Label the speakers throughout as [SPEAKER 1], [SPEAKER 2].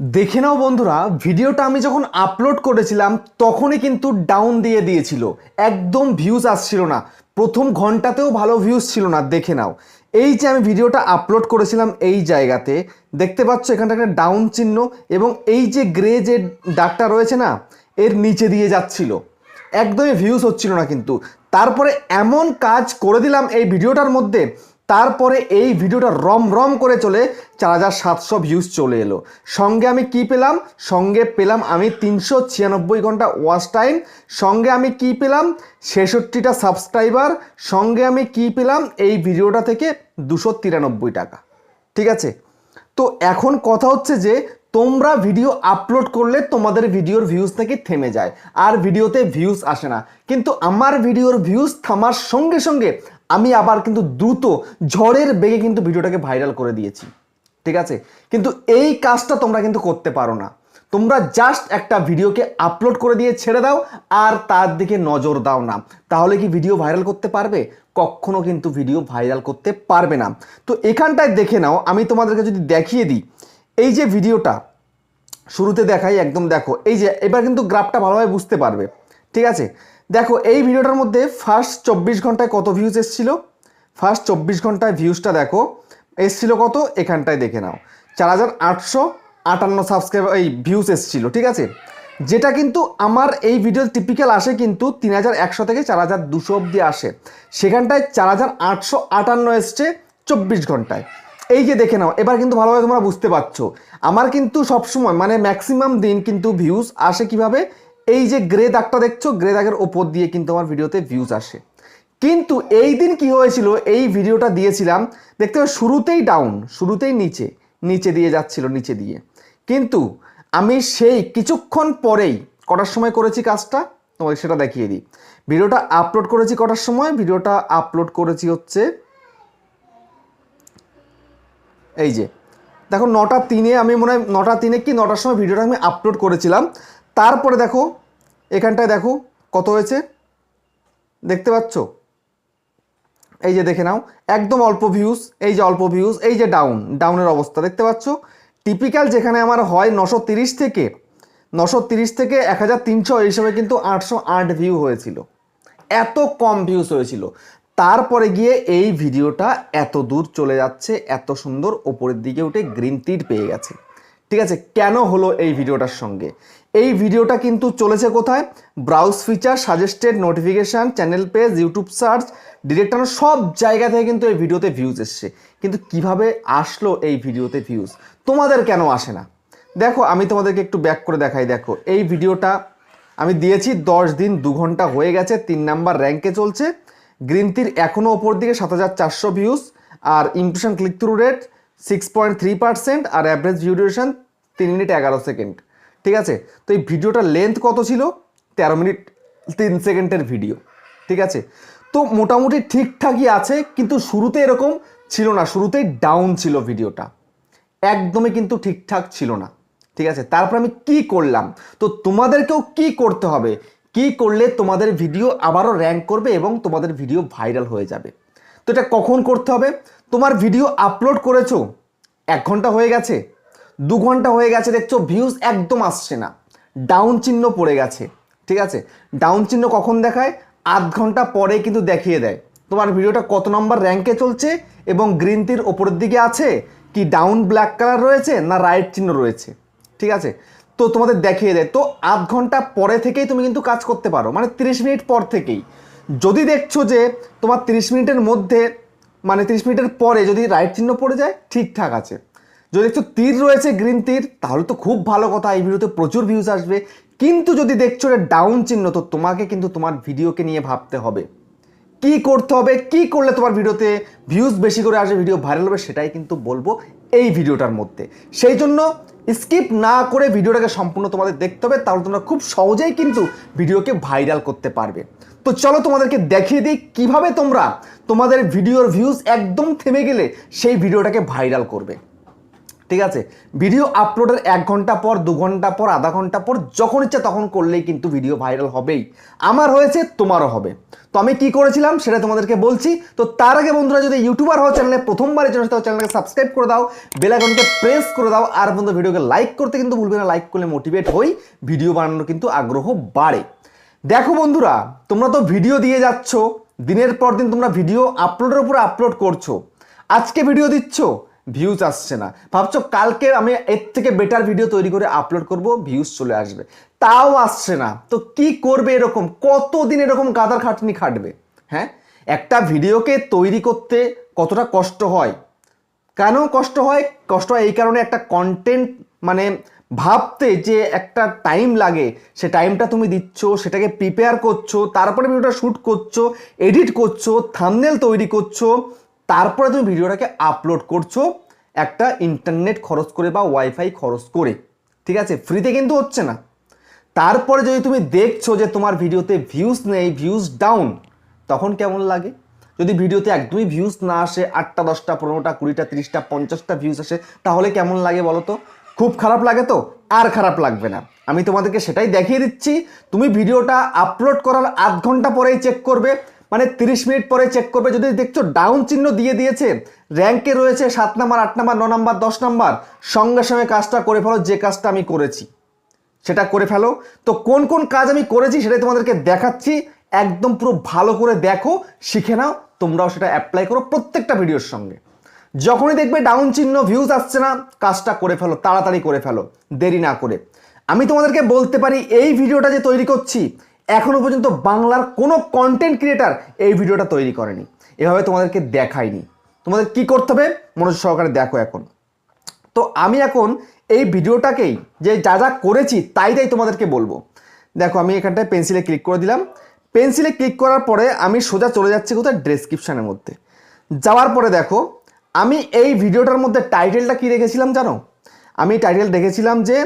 [SPEAKER 1] দেখে নাও বন্ধুরা, ভিডিওটা আমি যখন আপলোড করেছিলাম, তখনই কিন্তু ডাউন দিয়ে দিয়েছিল। একদম ভিউজ আসছিল না। প্রথম ঘন্টাতেও ভালো ভিউজ ছিল না, দেখে নাও। এই যে আমি ভিডিওটা আপলোড করেছিলাম এই জায়গাতে, দেখতে পাচ্ছ এখানটা একটা ডাউন চিহ্ন এবং এই যে গ্রে যে ডাকটা রয়েছে না, এর নিচে দিয়ে যাচ্ছিল। একদমই ভিউজ হচ্ছিল না কিন্তু। তারপরে এমন কাজ করে দিলাম এই ভিডিওটার মধ্যে তারপরে এই ভিডিওটা রম রম করে চলে চার হাজার সাতশো ভিউজ চলে এলো। সঙ্গে আমি কি পেলাম? সঙ্গে পেলাম আমি তিনশো ছিয়ানব্বই ঘণ্টা ওয়াচ টাইম সঙ্গে আমি কি পেলাম? ছেষট্টিটা সাবস্ক্রাইবার সঙ্গে আমি কি পেলাম? এই ভিডিওটা থেকে দুশো তিরানব্বই টাকা। ঠিক আছে? তো এখন কথা হচ্ছে যে, তোমরা ভিডিও আপলোড করলে তোমাদের ভিডিওর ভিউজ নাকি থেমে যায়। আর ভিডিওতে ভিউজ আসে না। কিন্তু আমার ভিডিওর ভিউজ থামার সঙ্গে সঙ্গে আমি আবার কিন্তু দ্রুত ঝড়ের বেগে কিন্তু ভিডিওটাকে ভাইরাল করে দিয়েছি। ঠিক আছে? কিন্তু এই কাজটা তোমরা কিন্তু করতে পারো না। তোমরা জাস্ট একটা ভিডিওকে আপলোড করে দিয়ে ছেড়ে দাও আর তার দিকে নজর দাও না। তাহলে কি ভিডিও ভাইরাল করতে পারবে? কখনো কিন্তু ভিডিও ভাইরাল করতে পারবে না। তো এখানটায় দেখে নাও, আমি তোমাদেরকে যদি দেখিয়ে দিই, এই যে ভিডিওটা, শুরুতে দেখাই, একদম দেখো। এই যে, এবার কিন্তু গ্রাফটা ভালোভাবে বুঝতে পারবে। ঠিক আছে? দেখো, এই ভিডিওটার মধ্যে ফার্স্ট চব্বিশ ঘন্টায় কত ভিউজ এসেছিল? ফার্স্ট চব্বিশ ঘন্টায় ভিউজটা দেখো, এসছিল কত? এখানটায় দেখে নাও। চার হাজার আটশো আটান্ন সাবস্ক্রাইবার এই ভিউজ এসছিল, ঠিক আছে? যেটা কিন্তু আমার এই ভিডিও টিপিক্যাল আসে কিন্তু তিন হাজার একশো থেকে চার হাজার দুশো অব্দি আসে। সেখানটায় চার হাজার আটশো আটান্ন এসছে চব্বিশ ঘন্টায়। এই যে দেখে নাও, এবার কিন্তু ভালোভাবে তোমরা বুঝতে পারছ। আমার কিন্তু সবসময় মানে ম্যাক্সিমাম দিন কিন্তু ভিউজ আসে কীভাবে? এই যে গ্রে দাগটা দেখছ গ্রে দাগের ওপর দিয়ে কিন্তু আমার ভিডিওতে ভিউজ আসে। কিন্তু এই দিন কি হয়েছিল, এই ভিডিওটা দিয়েছিলাম, দেখতে পাবে শুরুতেই ডাউন শুরুতেই নিচে নিচে দিয়ে যাচ্ছিল, নিচে দিয়ে। কিন্তু আমি সেই কিছুক্ষণ পরেই কটার সময় করেছি কাজটা? তোমাকে সেটা দেখিয়ে দিই। ভিডিওটা আপলোড করেছি কটার সময়? ভিডিওটা আপলোড করেছি হচ্ছে এই যে, দেখো নটা তিনে আমি মনে হয়, নটা তিনে কি নটার সময় ভিডিওটা আমি আপলোড করেছিলাম। তারপরে দেখো, এখানটায় দেখো কত হয়েছে? দেখতে পাচ্ছ? এই যে দেখে নাও, একদম অল্প ভিউজ এই যে অল্প ভিউজ এই যে ডাউন ডাউনের অবস্থা, দেখতে পাচ্ছ? টিপিক্যাল যেখানে আমার হয় নশো থেকে নশো থেকে এক হাজার তিনশো সময় কিন্তু আটশো আট ভিউ হয়েছিল। এত কম ভিউজ হয়েছিল। তারপরে গিয়ে এই ভিডিওটা এত দূর চলে যাচ্ছে, এত সুন্দর, ওপরের দিকে উঠে গ্রিন টির পেয়ে গেছে। ঠিক আছে, কেন হলো এই ভিডিওটার সঙ্গে? এই ভিডিওটা কিন্তু চলেছে কোথায়? Browse feature suggested notification channel page YouTube search director সব জায়গা থেকে কিন্তু এই ভিডিওতে ভিউজ এসছে। কিন্তু কীভাবে আসলো এই ভিডিওতে ভিউজ তোমাদের কেন আসে না? দেখো, আমি তোমাদেরকে একটু ব্যাক করে দেখাই। দেখো, এই ভিডিওটা আমি দিয়েছি, দশ দিন, দু ঘণ্টা হয়ে গেছে, তিন নাম্বার র্যাঙ্কে চলছে। গ্রিন টির এখনও ওপর দিকে সাত হাজার চারশো ভিউজ আর impression click through rate six point three percent আর অ্যাভারেজ ভিউ ডিউরেশন তিন মিনিট এগারো সেকেন্ড ঠিক আছে? তো এই ভিডিওটার লেন্থ কত ছিল? তেরো মিনিট তিন সেকেন্ডের ভিডিও ঠিক আছে? তো মোটামুটি ঠিকঠাকই আছে, কিন্তু শুরুতে এরকম ছিল না, শুরুতেই ডাউন ছিল ভিডিওটা একদমই কিন্তু ঠিকঠাক ছিল না, ঠিক আছে? তারপর আমি কি করলাম? তো তোমাদেরকেও কি করতে হবে? কি করলে তোমাদের ভিডিও আবারও র্যাঙ্ক করবে এবং তোমাদের ভিডিও ভাইরাল হয়ে যাবে? তো এটা কখন করতে হবে? তোমার ভিডিও আপলোড করেছ? এক ঘণ্টা হয়ে গেছে? দু ঘণ্টা হয়ে গেছে, দেখছ? ভিউজ একদম আসছে না। ডাউন চিহ্ন পড়ে গেছে, ঠিক আছে? ডাউন চিহ্ন কখন দেখায়? আধ ঘণ্টা পরে কিন্তু দেখিয়ে দেয়। তোমার ভিডিওটা কত নম্বর র্যাঙ্কে চলছে এবং গ্রিন টির ওপরের দিকে আছে? কি ডাউন ব্ল্যাক কালার রয়েছে না রাইট চিহ্ন রয়েছে? ঠিক আছে? তো তোমাদের দেখিয়ে দেয়। তো আধ ঘণ্টা পরে থেকেই তুমি কিন্তু কাজ করতে পারো মানে তিরিশ মিনিট পর থেকেই। যদি দেখছ যে তোমার তিরিশ মিনিটের মধ্যে মানে তিরিশ মিনিটের পরে যদি রাইট চিহ্ন পড়ে যায়, ঠিকঠাক আছে। যদি দেখছ তীর রয়েছে, গ্রিন তীর, তাহলে তো খুব ভালো কথা, এই ভিডিওতে প্রচুর ভিউজ আসবে। কিন্তু যদি দেখছ এটা ডাউন চিহ্ন, তো তোমাকে কিন্তু তোমার ভিডিওকে নিয়ে ভাবতে হবে। কি করতে হবে, কি করলে তোমার ভিডিওতে ভিউজ বেশি করে আসবে ভিডিও ভাইরাল হবে, সেটাই কিন্তু বলব এই ভিডিওটার মধ্যে। সেই জন্য স্কিপ না করে ভিডিওটাকে সম্পূর্ণ তোমাদের দেখতে হবে, তাহলে তোমরা খুব সহজেই কিন্তু ভিডিওকে ভাইরাল করতে পারবে। তো চলো তোমাদেরকে দেখিয়ে দিই কীভাবে তোমরা তোমাদের ভিডিওর ভিউজ একদম থেমে গেলে সেই ভিডিওটাকে ভাইরাল করবে। ঠিক আছে? ভিডিও আপলোডের এক ঘণ্টা পর, দু ঘণ্টা পর, আধা ঘণ্টা পর, যখন ইচ্ছা তখন করলেই কিন্তু ভিডিও ভাইরাল হবেই। আমার হয়েছে, তোমারও হবে। তো আমি কি করেছিলাম সেটা তোমাদেরকে বলছি। তো তার আগে বন্ধুরা, যদি ইউটিউবার হওয়া চ্যানেলে প্রথমবার এই চ্যানেলটা চ্যানেলকে সাবস্ক্রাইব করে দাও বেল আইকনকে প্রেস করে দাও, আর বন্ধু, ভিডিওকে লাইক করতে কিন্তু ভুলবে না। লাইক করলে মোটিভেট হই ভিডিও বানানোর কিন্তু আগ্রহ বাড়ে। দেখো বন্ধুরা, তোমরা তো ভিডিও দিয়ে যাচ্ছ, দিনের পর দিন তোমরা ভিডিও আপলোডের উপরে আপলোড করছ। আজকে ভিডিও দিচ্ছ ভিউজ আসছে না। ভাবছ কালকে আমি এর থেকে বেটার ভিডিও তৈরি করে আপলোড করব ভিউজ চলে আসবে। তাও আসছে না। তো কি করবে এরকম? কতদিন এরকম গাদার খাটনি খাটবে? হ্যাঁ? একটা ভিডিওকে তৈরি করতে কতটা কষ্ট হয়? কেন কষ্ট হয়? কষ্ট হয় এই কারণে একটা কন্টেন্ট মানে ভাবতে যে একটা টাইম লাগে। সে টাইমটা তুমি দিচ্ছ, সেটাকে প্রিপেয়ার করছ, তারপরে ভিডিওটা শ্যুট করছ এডিট করছ থামনেল তৈরি করছ তারপরে তুমি ভিডিওটাকে আপলোড করছ, একটা ইন্টারনেট খরচ করে বা ওয়াইফাই খরচ করে, ঠিক আছে? ফ্রিতে কিন্তু হচ্ছে না। তারপরে যদি তুমি দেখছ যে তোমার ভিডিওতে ভিউজ নেই ভিউজ ডাউন তখন কেমন লাগে? যদি ভিডিওতে একদমই ভিউজ না আসে, আটটা, দশটা, পনেরোটা, কুড়িটা, তিরিশটা, পঞ্চাশটা ভিউজ আসে, তাহলে কেমন লাগে বলো তো? খুব খারাপ লাগে তো? আর খারাপ লাগবে না। আমি তোমাদেরকে সেটাই দেখিয়ে দিচ্ছি, তুমি ভিডিওটা আপলোড করার আধ ঘণ্টা পরেই চেক করবে মানে তিরিশ মিনিট পরে চেক করবে। যদি দেখছ ডাউন চিহ্ন দিয়ে দিয়েছে র্যাঙ্কে রয়েছে সাত নাম্বার, আট নাম্বার, ন নাম্বার, দশ নাম্বার, সঙ্গে সঙ্গে কাজটা করে ফেলো, যে কাজটা আমি করেছি। সেটা করে ফেলো। তো কোন কোন কাজ আমি করেছি সেটাই তোমাদেরকে দেখাচ্ছি। একদম পুরো ভালো করে দেখো, শিখে নাও, তোমরাও সেটা অ্যাপ্লাই করো প্রত্যেকটা ভিডিওর সঙ্গে। যখনই দেখবে ডাউন চিহ্ন ভিউজ আসছে না, কাজটা করে ফেলো, তাড়াতাড়ি করে ফেলো, দেরি না করে। আমি তোমাদেরকে বলতে পারি, এই ভিডিওটা যে তৈরি করছি এখনও পর্যন্ত বাংলার কোনো কন্টেন্ট ক্রিয়েটার এই ভিডিওটা তৈরি করেনি। এভাবে তোমাদেরকে দেখায়নি। তোমাদের কি করতে হবে? মনোযোগ সহকারে দেখো এখন। তো আমি এখন এই ভিডিওটাকেই যে যা যা করেছি তাই তাই তোমাদেরকে বলব। দেখো, আমি এখানটায় পেন্সিলে ক্লিক করে দিলাম। পেন্সিলে ক্লিক করার পরে আমি সোজা চলে যাচ্ছি কোথায়? ডেসক্রিপশানের মধ্যে। যাওয়ার পরে দেখো, আমি এই ভিডিওটার মধ্যে টাইটেলটা কি রেখেছিলাম জানো? আমি টাইটেল রেখেছিলাম যে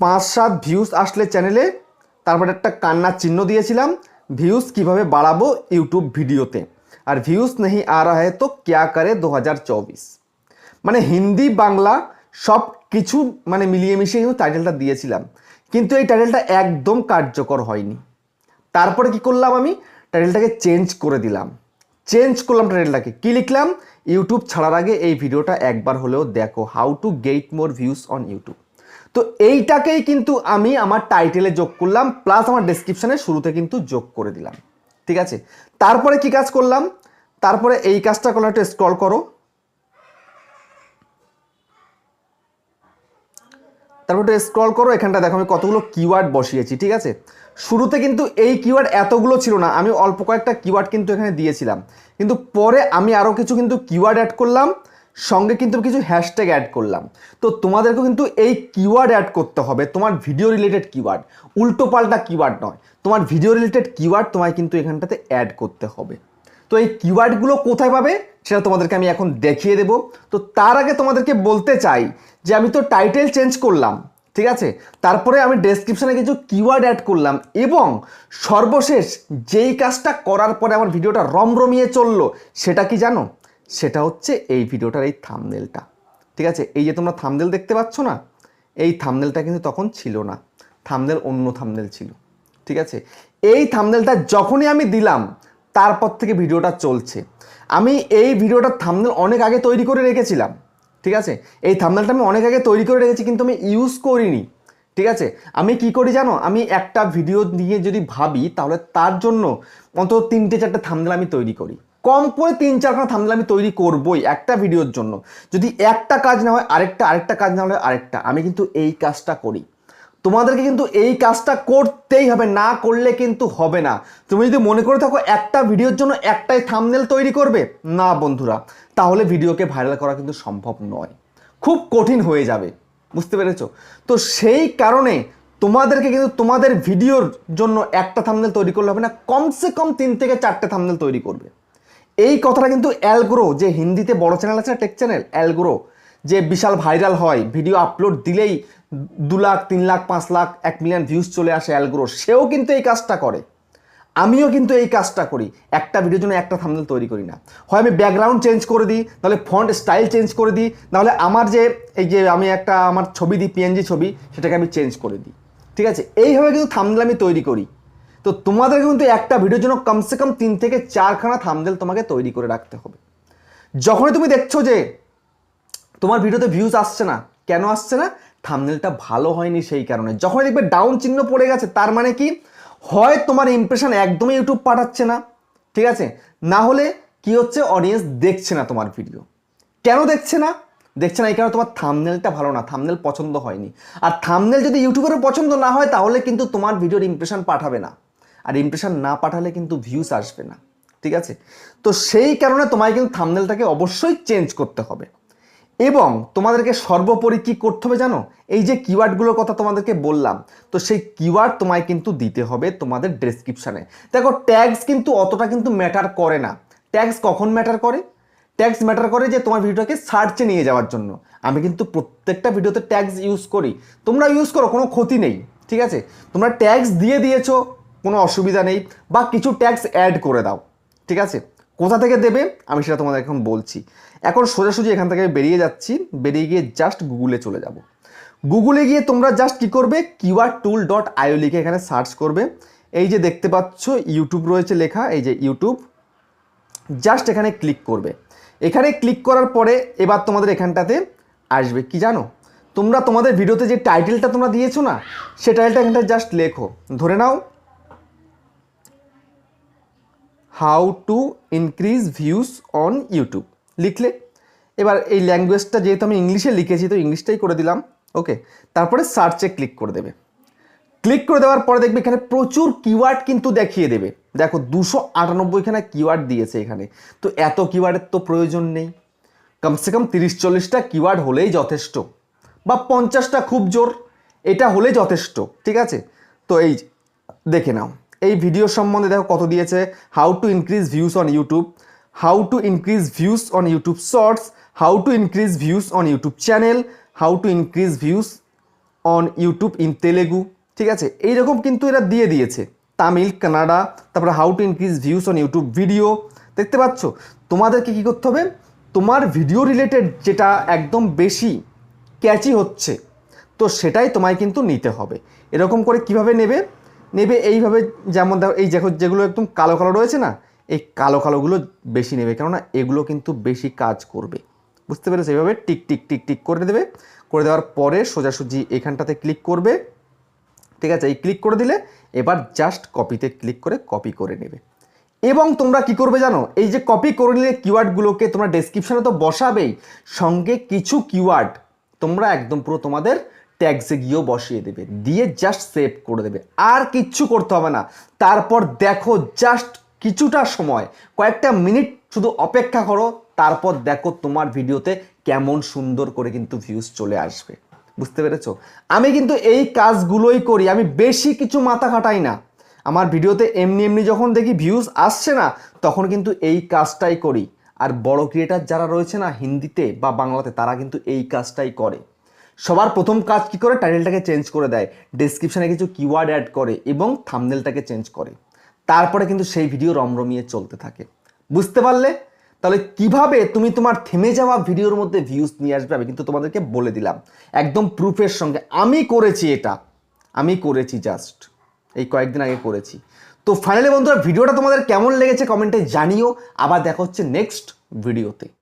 [SPEAKER 1] পাঁচ সাত ভিউজ আসলে চ্যানেলে তারপরে একটা কান্নার চিহ্ন দিয়েছিলাম ভিউজ কীভাবে বাড়াবো ইউটিউব ভিডিওতে? আর ভিউজ নেই আর রা হ্যায় তো ক্যা করে দু মানে হিন্দি, বাংলা সব কিছু মানে মিলিয়ে মিশিয়ে কিন্তু টাইটেলটা দিয়েছিলাম। কিন্তু এই টাইটেলটা একদম কার্যকর হয়নি। তারপরে কি করলাম আমি? টাইটেলটাকে চেঞ্জ করে দিলাম। চেঞ্জ করলাম টাইটেলটাকে কি লিখলাম? ইউটিউব ছাড়ার আগে এই ভিডিওটা একবার হলেও দেখো how to get more views on YouTube তো এইটাকেই কিন্তু আমি আমার টাইটেলে যোগ করলাম প্লাস আমার ডেসক্রিপশানে শুরুতে কিন্তু যোগ করে দিলাম। ঠিক আছে? তারপরে কি কাজ করলাম? তারপরে এই কাজটা করলে একটু স্ক্রল করো। তারপর একটু স্ক্রল করো, এখানটা দেখো আমি কতগুলো কিওয়ার্ড বসিয়েছি, ঠিক আছে? শুরুতে কিন্তু এই কিওয়ার্ড এতগুলো ছিল না, আমি অল্প কয়েকটা কিওয়ার্ড কিন্তু এখানে দিয়েছিলাম। কিন্তু পরে আমি আরও কিছু কিন্তু কিওয়ার্ড অ্যাড করলাম সঙ্গে কিন্তু কিছু হ্যাশট্যাগ অ্যাড করলাম। তো তোমাদেরকেও কিন্তু এই কিওয়ার্ড অ্যাড করতে হবে, তোমার ভিডিও রিলেটেড কিওয়ার্ড উল্টো পাল্টা কিওয়ার্ড নয়, তোমার ভিডিও রিলেটেড কিওয়ার্ড তোমায় কিন্তু এখানটাতে অ্যাড করতে হবে। তো এই কিওয়ার্ডগুলো কোথায় পাবে সেটা তোমাদেরকে আমি এখন দেখিয়ে দেব। তো তার আগে তোমাদেরকে বলতে চাই যে আমি তো টাইটেল চেঞ্জ করলাম, ঠিক আছে? তারপরে আমি ডেসক্রিপশানে কিছু কিওয়ার্ড অ্যাড করলাম এবং সর্বশেষ যেই কাজটা করার পরে আমার ভিডিওটা রমরমিয়ে চলল, সেটা কি জানো? সেটা হচ্ছে এই ভিডিওটার এই থামনেলটা ঠিক আছে? এই যে তোমরা থামনেল দেখতে পাচ্ছ না, এই থামনেলটা কিন্তু তখন ছিল না। থামনেল অন্য থামনেল ছিল। ঠিক আছে? এই থামনেলটা যখনই আমি দিলাম, তারপর থেকে ভিডিওটা চলছে। আমি এই ভিডিওটার থামনেল অনেক আগে তৈরি করে রেখেছিলাম। ঠিক আছে? এই থামনেলটা আমি অনেক আগে তৈরি করে রেখেছি, কিন্তু আমি ইউজ করিনি। ঠিক আছে? আমি কি করি জানো? আমি একটা ভিডিও নিয়ে যদি ভাবি, তাহলে তার জন্য অন্তত তিনটে চারটে থামনেল আমি তৈরি করি। কম করে তিন চারখানা থামনেল আমি তৈরি করবই একটা ভিডিওর জন্য। যদি একটা কাজ না হয়, আরেকটা আরেকটা কাজ না হলে আরেকটা। আমি কিন্তু এই কাজটা করি। তোমাদেরকে কিন্তু এই কাজটা করতেই হবে, না করলে কিন্তু হবে না। তুমি যদি মনে করে থাকো একটা ভিডিওর জন্য একটাই থামনেল তৈরি করবে, না বন্ধুরা, তাহলে ভিডিওকে ভাইরাল করা কিন্তু সম্ভব নয়। খুব কঠিন হয়ে যাবে, বুঝতে পেরেছ? তো সেই কারণে তোমাদেরকে কিন্তু তোমাদের ভিডিওর জন্য একটা থামনেল তৈরি করলে হবে না, কমসে কম তিন থেকে চারটে থামনেল তৈরি করবে। এই কথাটা কিন্তু অ্যালগ্রো যে হিন্দিতে বড় চ্যানেল আছে টেক চ্যানেল অ্যালগ্রো যে বিশাল ভাইরাল হয় ভিডিও আপলোড দিলেই দু লাখ, তিন লাখ, পাঁচ লাখ, এক মিলিয়ন ভিউজ চলে আসে অ্যালগ্রো সেও কিন্তু এই কাজটা করে। আমিও কিন্তু এই কাজটা করি। একটা ভিডিওর জন্য একটা থামনেল তৈরি করি না। হয় আমি ব্যাকগ্রাউন্ড চেঞ্জ করে দিই নাহলে ফন্ট স্টাইল চেঞ্জ করে দিই, নাহলে আমার যে, এই যে আমি একটা, আমার ছবি দিই পিএনজি ছবি, সেটাকে আমি চেঞ্জ করে দিই। ঠিক আছে? এইভাবে কিন্তু থামনেল আমি তৈরি করি। তো তোমাদের কিন্তু একটা ভিডিওর জন্য কমসে কম তিন থেকে চারখানা থামদেল তোমাকে তৈরি করে রাখতে হবে। যখনই তুমি দেখছ যে তোমার ভিডিওতে ভিউজ আসছে না, কেন আসছে না? থামনেলটা ভালো হয়নি সেই কারণে। যখনই দেখবে ডাউন চিহ্ন পড়ে গেছে, তার মানে কি? হয় তোমার ইমপ্রেশন একদমই ইউটিউব পাঠাচ্ছে না, ঠিক আছে? না হলে কি হচ্ছে? অডিয়েন্স দেখছে না তোমার ভিডিও কেন দেখছে না? দেখছে না এই কারণে তোমার থামনেলটা ভালো না থামনেল পছন্দ হয়নি। আর থামনেল যদি ইউটিউবেরও পছন্দ না হয়, তাহলে কিন্তু তোমার ভিডিওর ইমপ্রেশন পাঠাবে না। আর ইমপ্রেশন না পাঠালে কিন্তু ভিউজ আসবে না, ঠিক আছে? তো সেই কারণে তোমায় কিন্তু থামনেলটাকে অবশ্যই চেঞ্জ করতে হবে। এবং তোমাদেরকে সর্বোপরি কি করতে হবে জানো? এই যে কিওয়ার্ডগুলোর কথা তোমাদেরকে বললাম, তো সেই কিওয়ার্ড তোমায় কিন্তু দিতে হবে তোমাদের ডেসক্রিপশানে দেখো ট্যাগস কিন্তু অতটা কিন্তু ম্যাটার করে না। ট্যাগস কখন ম্যাটার করে? ট্যাগস ম্যাটার করে যে তোমার ভিডিওটাকে সার্চে নিয়ে যাওয়ার জন্য। আমি কিন্তু প্রত্যেকটা ভিডিওতে ট্যাগস ইউজ করি। তোমরা ইউজ করো, কোনো ক্ষতি নেই, ঠিক আছে? তোমরা ট্যাগস দিয়ে দিয়েছ কোনো অসুবিধা নেই বা কিছু ট্যাক্স অ্যাড করে দাও, ঠিক আছে? কোথা থেকে দেবে? আমি সেটা তোমাদের এখন বলছি। এখন সোজাসুজি এখান থেকে বেরিয়ে যাচ্ছি, বেরিয়ে গিয়ে জাস্ট গুগলে চলে যাব। গুগলে গিয়ে তোমরা জাস্ট কী করবে? কিউআর টুল ডট আইও লিখে এখানে সার্চ করবে। এই যে দেখতে পাচ্ছ ইউটিউব রয়েছে লেখা, এই যে ইউটিউব জাস্ট এখানে ক্লিক করবে। এখানে ক্লিক করার পরে এবার তোমাদের এখানটাতে আসবে। কি জানো? তোমরা তোমাদের ভিডিওতে যে টাইটেলটা তোমরা দিয়েছ না, সে টাইটেলটা এখানটা জাস্ট লেখো। ধরে নাও how to increase views on YouTube. লিখলে, এবার এই ল্যাঙ্গুয়েজটা যেহেতু আমি ইংলিশে লিখেছি, তো ইংলিশটাই করে দিলাম। ওকে, তারপরে সার্চে ক্লিক করে দেবে। ক্লিক করে দেওয়ার পরে দেখবে এখানে প্রচুর কিওয়ার্ড কিন্তু দেখিয়ে দেবে। দেখো, দুশো আটানব্বইখানা কিওয়ার্ড দিয়েছে এখানে। তো এত কিওয়ার্ডের তো প্রয়োজন নেই। কমসে কম তিরিশ চল্লিশটা কিওয়ার্ড হলেই যথেষ্ট। বা পঞ্চাশটা খুব জোর, এটা হলেই যথেষ্ট। ঠিক আছে? তো এই দেখে নাও। এই ভিডিও সম্বন্ধে দেখো কত দিয়েছে? How to increase views on YouTube how to increase views on YouTube shorts how to increase views on YouTube channel how to increase views on YouTube in Telugu ঠিক আছে? এইরকম কিন্তু এরা দিয়ে দিয়েছে। তামিল, কানাডা, তারপরে how to increase views on YouTube video দেখতে পাচ্ছ? তোমাদেরকে কী করতে হবে? তোমার ভিডিও রিলেটেড যেটা একদম বেশি ক্যাচি হচ্ছে, তো সেটাই তোমায় কিন্তু নিতে হবে। এরকম করে কীভাবে নেবে? নেবে এইভাবে যেমন দেখো, এই দেখো যেগুলো একদম কালো কালো রয়েছে না, এই কালো কালোগুলো বেশি নেবে, কেননা এগুলো কিন্তু বেশি কাজ করবে। বুঝতে পেরেছ? এইভাবে টিক টিক টিক টিক করে দেবে। করে দেওয়ার পরে সোজাসুজি এখানটাতে ক্লিক করবে। ঠিক আছে? এই ক্লিক করে দিলে এবার জাস্ট কপিতে ক্লিক করে কপি করে নেবে। এবং তোমরা কি করবে জানো? এই যে কপি করে নিলে কিওয়ার্ডগুলোকে তোমরা ডেসক্রিপশনে তো বসাবেই। সঙ্গে কিছু কিওয়ার্ড তোমরা একদম পুরো তোমাদের ট্যাক্সে গিয়েও বসিয়ে দেবে, দিয়ে জাস্ট সেভ করে দেবে। আর কিচ্ছু করতে হবে না। তারপর দেখো জাস্ট কিছুটা সময়, কয়েকটা মিনিট শুধু অপেক্ষা করো, তারপর দেখো তোমার ভিডিওতে কেমন সুন্দর করে কিন্তু ভিউজ চলে আসবে। বুঝতে পেরেছ? আমি কিন্তু এই কাজগুলোই করি, আমি বেশি কিছু মাথা খাটাই না। আমার ভিডিওতে এমনি এমনি যখন দেখি ভিউজ আসছে না, তখন কিন্তু এই কাজটাই করি। আর বড় ক্রিয়েটার যারা রয়েছে না হিন্দিতে বা বাংলাতে, তারা কিন্তু এই কাজটাই করে। সবার প্রথম কাজ কি করে? টাইটেলটাকে চেঞ্জ করে দেয়। ডেসক্রিপশনে কিছু কিওয়ার্ড অ্যাড করে এবং থামনেলটাকে চেঞ্জ করে। তারপরে কিন্তু সেই ভিডিও রমরমিয়ে চলতে থাকে। বুঝতে পারলে? তাহলে কীভাবে তুমি তোমার থেমে যাওয়া ভিডিওর মধ্যে ভিউজ নিয়ে আসবে আমি কিন্তু তোমাদেরকে বলে দিলাম। একদম প্রুফের সঙ্গে। আমি করেছি এটা। আমি করেছি জাস্ট এই কয়েকদিন আগে করেছি। তো ফাইনালি বন্ধুরা ভিডিওটা তোমাদের কেমন লেগেছে কমেন্টে জানিও। আবার দেখা হচ্ছে নেক্সট ভিডিওতে